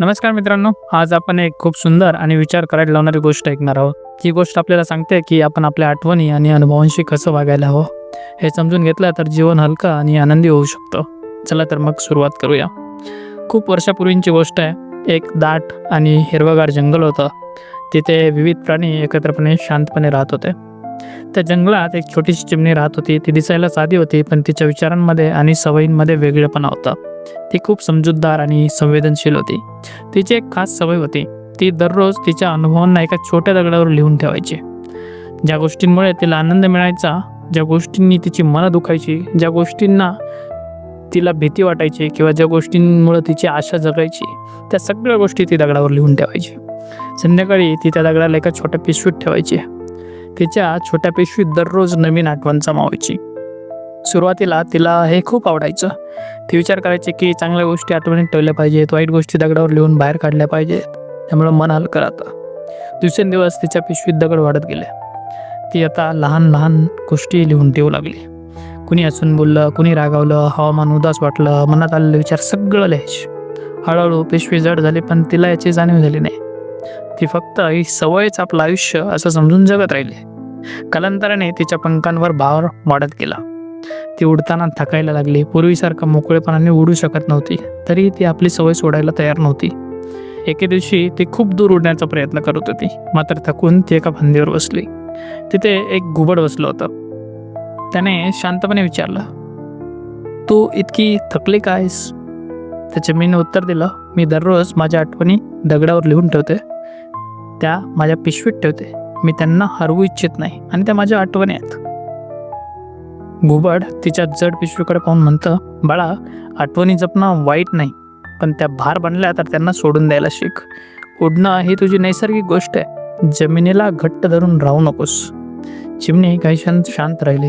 नमस्कार मित्रांनो आज आपण एक खूप सुंदर आणि विचार करायला लावणारी गोष्ट ऐकणार आहोत. ही गोष्ट आपल्याला सांगते की आपण आपल्या आठवणी आणि अनुभवांशी कसं वागायला हवं हे समजून घेतलं तर जीवन हलकं आणि आनंदी होऊ शकतं. चला तर मग सुरुवात करूया. खूप वर्षापूर्वींची गोष्ट आहे. एक दाट आणि हिरवगार जंगल होतं. तिथे विविध प्राणी एकत्रपणे शांतपणे राहत होते. त्या जंगलात एक छोटीशी चिमणी राहत होती. ती दिसायला साधी होती पण तिच्या विचारांमध्ये आणि सवयींमध्ये वेगळेपणा होता. ती खूप समजूतदार आणि संवेदनशील होती. तिची एक खास सवय होती. ती दररोज तिच्या अनुभवांना एका छोट्या दगडावर लिहून ठेवायची. ज्या गोष्टींमुळे तिला आनंद मिळायचा ज्या गोष्टींनी तिची मनं दुखायची ज्या गोष्टींना तिला भीती वाटायची किंवा ज्या गोष्टींमुळे तिची आशा जगायची त्या सगळ्या गोष्टी ती दगडावर लिहून ठेवायची. संध्याकाळी ती त्या दगडाला एका छोट्या पिशवीत ठेवायची. तिच्या छोट्या पिशवीत दररोज नवीन आठवण जमावायची. सुरुवातीला तिला हे खूप आवडायचं. ती विचार करायची की चांगल्या गोष्टी आठवणीत ठेवल्या पाहिजेत वाईट गोष्टी दगडावर लिहून बाहेर काढल्या पाहिजेत. त्यामुळं मन हलकं राहतं. दिवसेंदिवस तिच्या पिशवीत दगड वाढत गेले. ती आता लहान लहान गोष्टी लिहून ठेवू लागली. कुणी हसून बोललं कुणी रागावलं हवामान उदास वाटलं मनात आलेले विचार सगळं लिहायचे हळूहळू पिशवी जड झाली पण तिला याची जाणीव झाली नाही. ती फक्त ही सवयच आपलं आयुष्य असं समजून जगत राहिली. कालांतराने तिच्या पंखांवर भार वाढत गेला. ती उडताना थकायला लागली. पूर्वीसारखं मोकळेपणाने उडू शकत नव्हती. तरी ती आपली सवय सोडायला तयार नव्हती. एके दिवशी ती खूप दूर उडण्याचा प्रयत्न करत होती. मात्र थकून ती एका फांदीवर बसली. तिथे एक घुबड बसलं होतं. त्याने शांतपणे विचारलं तू इतकी थकली कायस त्याचे मीनं उत्तर दिलं मी दररोज माझ्या आठवणी दगडावर लिहून ठेवते. त्या माझ्या पिशवीत ठेवते. मी त्यांना हरवू इच्छित नाही आणि त्या माझ्या आठवणी आहेत. घुबड तिच्या जड पिशवीकडे पाहून म्हणतं बाळा आठवणी जपणं वाईट नाही पण त्या भार बनल्या तर त्यांना सोडून द्यायला शिक. उडणं ही तुझी नैसर्गिक गोष्ट आहे. जमिनीला घट्ट धरून राहू नकोस. चिमणी काही क्षण शांत राहिली.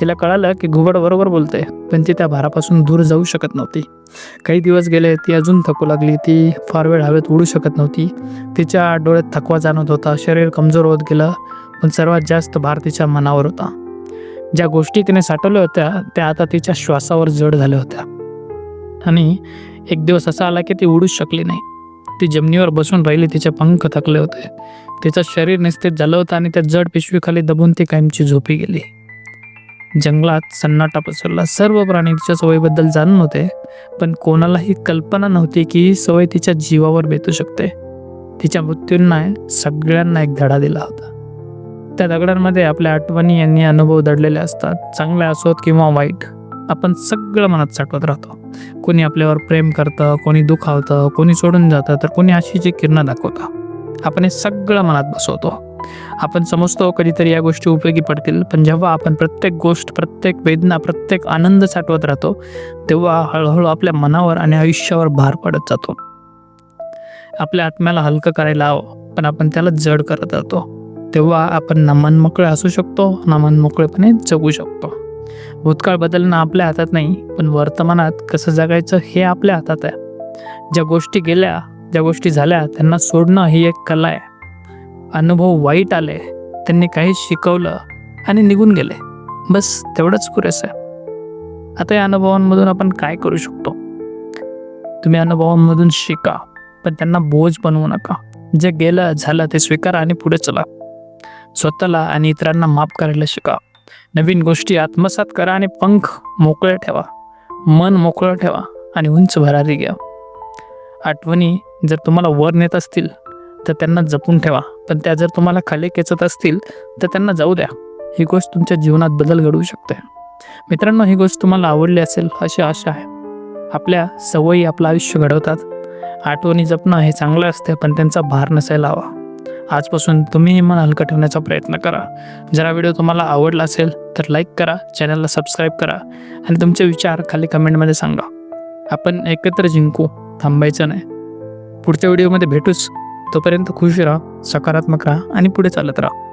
तिला कळालं की घुबड बरोबर बोलते पण ती त्या भारापासून दूर जाऊ शकत नव्हती. काही दिवस गेले ती अजून थकू लागली. ती फार वेळ हवेत उडू शकत नव्हती. तिच्या डोळ्यात थकवा जाणवत होता. शरीर कमजोर होत गेलं पण सर्वात जास्त भार तिच्या मनावर होता. ज्या गोष्टी तिने साठवल्या होत्या त्या आता तिच्या श्वासावर जड झाल्या होत्या. आणि एक दिवस असा आला की ती उडूच शकली नाही. ती जमिनीवर बसून राहिली तिचे पंख थकले होते. तिचं शरीर निस्तेज झालं होतं आणि त्या जड पिशवीखाली दबून ती कायमची झोपी गेली. जंगलात सन्नाटा पसरला. सर्व प्राणी तिच्या सवयीबद्दल जाणून होते पण कोणालाही कल्पना नव्हती की सवय तिच्या जीवावर बेतू शकते. तिच्या मृत्यूंना सगळ्यांना एक धडा दिला होता. त्या दगडांमध्ये आपल्या आठवणी यांनी अनुभव दडलेले असतात. चांगले असोत किंवा वाईट आपण सगळं मनात साठवत राहतो. कोणी आपल्यावर प्रेम करतं कोणी दुखावतं कोणी सोडून जातं तर कोणी आशेची किरणं दाखवतं. आपण हे सगळं मनात बसवतो. आपण समजतो कधीतरी या गोष्टी उपयोगी पडतील पण जेव्हा आपण प्रत्येक गोष्ट प्रत्येक वेदना प्रत्येक आनंद साठवत राहतो तेव्हा हळूहळू आपल्या मनावर आणि आयुष्यावर भार पडत जातो. आपल्या आत्म्याला हलकं करायला हवं पण आपण त्याला जड करत राहतो तेव्हा आपण नमन मोकळे असू शकतो नमन मनमोकळेपणे जगू शकतो. भूतकाळ बदलणं आपल्या हातात नाही पण वर्तमानात कसं जगायचं हे आपल्या हातात आहे. ज्या गोष्टी गेल्या ज्या गोष्टी झाल्या त्यांना सोडणं ही एक कला आहे. अनुभव वाईट आले त्यांनी काही शिकवलं आणि निघून गेले. बस तेवढंच पुरेसं आहे. आता या अनुभवांमधून आपण काय करू शकतो? तुम्ही अनुभवांमधून शिका पण त्यांना बोज बनवू नका. जे गेलं झालं ते स्वीकारा आणि पुढे चला. स्वतःला आणि इतरांना माफ करायला शिका. नवीन गोष्टी आत्मसात करा आणि पंख मोकळे ठेवा. मन मोकळं ठेवा आणि उंच भरारी घ्या. आठवणी जर तुम्हाला वर नेत असतील तर त्यांना जपून ठेवा. पण त्या जर तुम्हाला खाली खेचत असतील तर त्यांना जाऊ द्या. ही गोष्ट तुमच्या जीवनात बदल घडवू शकते. मित्रांनो ही गोष्ट तुम्हाला आवडली असेल अशी आशा आहे. आपल्या सवयी आपलं आयुष्य घडवतात. आठवणी जपणं हे चांगलं असते पण त्यांचा भार नसायला हवा. आजपासून तुम्हीही मन हलकं ठेवण्याचा प्रयत्न करा. जर हा व्हिडिओ तुम्हाला आवडला असेल तर लाईक करा चॅनलला सबस्क्राईब करा आणि तुमचे विचार खाली कमेंटमध्ये सांगा. आपण एकत्र जिंकू थांबायचं नाही. पुढच्या व्हिडिओमध्ये भेटूच. तोपर्यंत खुश राहा सकारात्मक राहा आणि पुढे चालत राहा.